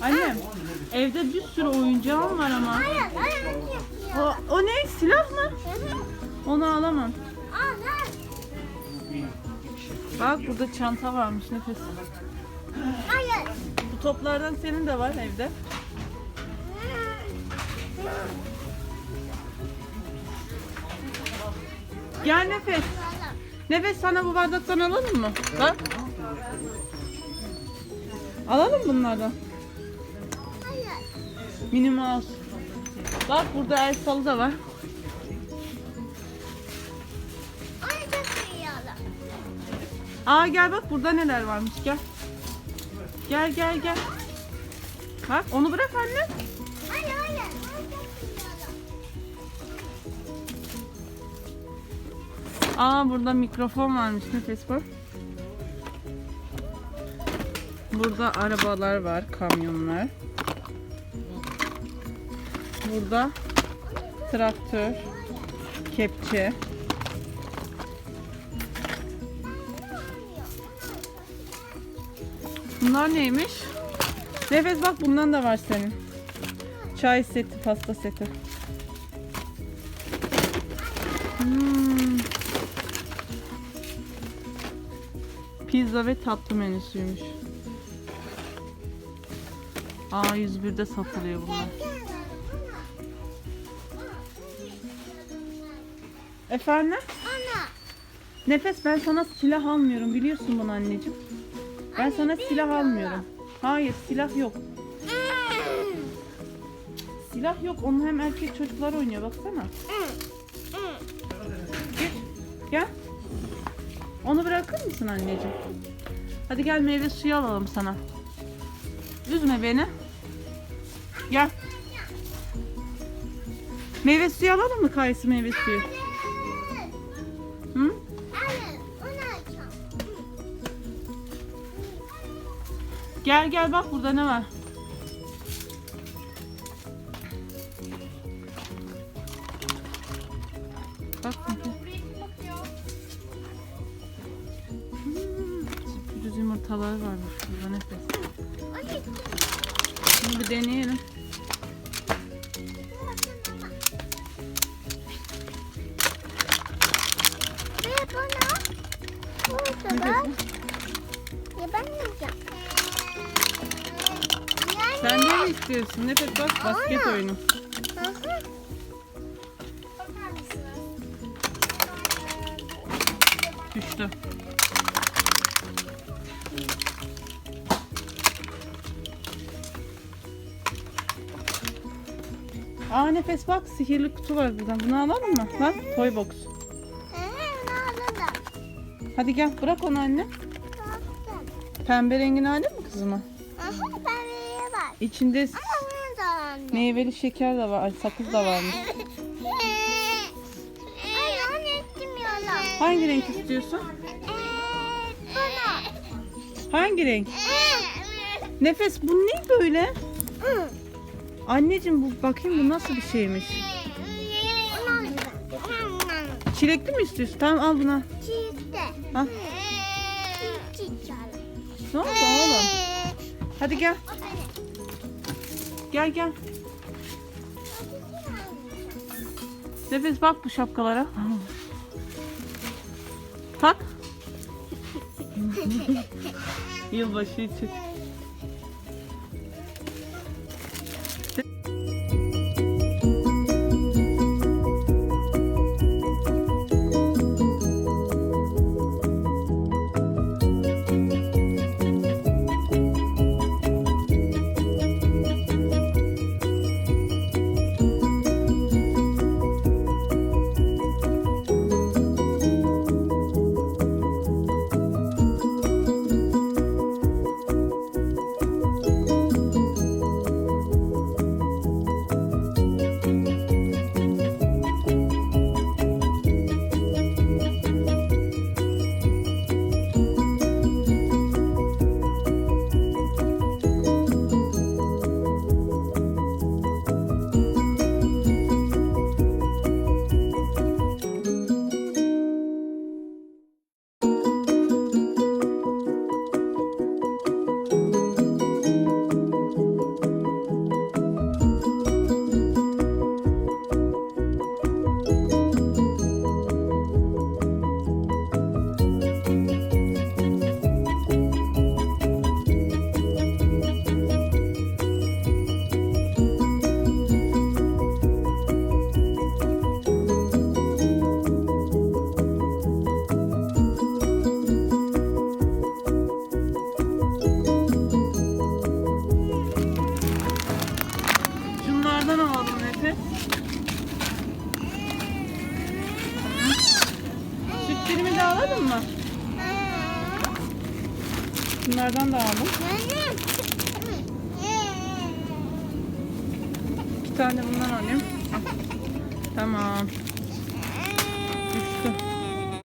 Annem evde bir sürü oyuncağım var ama. O, o ne? Silah mı? Onu alamam. Bak burada çanta varmış nefes. Bu toplardan senin de var evde. Gel nefes. Nefes sana bu bardaktan alalım mı? Bak. Alalım bunlardan. Hayır. Minnie Mouse. Bak burada el salı da var. Onu. Aa gel bak burada neler varmış gel. Gel gel gel. Bak onu bırak anne. Hayır, hayır. Aa burada mikrofon varmış nefes bak. Burada arabalar var, kamyonlar. Burada traktör, kepçe. Bunlar neymiş? Nefes bak bundan da var senin. Çay seti, pasta seti. Hmm. Pizza ve tatlı menüsüymüş. A101'de satılıyor bunlar. Efendim? Ana. Nefes ben sana silah almıyorum biliyorsun bunu anneciğim. Ben sana silah almıyorum. Hayır silah yok. Silah yok. Onu hem erkek çocuklar oynuyor baksana. Gel. Gel. Onu bırakır mısın anneciğim? Hadi gel meyve suyu alalım sana. Üzme beni. Gel. Meyve suyu alalım mı kayısı meyve suyu? Hı? Gel gel bak burada ne var? Sürpriz yumurtaları varmış burada nefes. Bunu bir deneyelim. Ve bana burada da ya ben yiyeceğim. Sen de mi istiyorsun? Nefes bak basket Ana. oyunu. Hı? Düştü. Aa nefes bak sihirli kutu var buradan. Bunu alalım mı? Bak toy box. Hadi gel bırak onu anne. Pembe rengini aldın mı kızıma? Hı, pembeye var. İçinde Ama bunu da anne. meyveli şeker de var, sakız da varmış. Ay onu istemiyorum. Hangi renk istiyorsun? Ee, bana. Hangi renk? Ee, Nefes bu ne böyle? Anneciğim bu bakayım bu nasıl bir şeymiş? Çilekli mi istiyorsun? Tamam al bunu. Çifte. Al. Ne oldu oğlum? Hadi gel. Gel gel. Nefes bak bu şapkalara. Tak. Yılbaşı için. çıktı. Sütlerimi de alalım mı? Bunlardan da alalım. Bir tane bundan alayım. Tamam.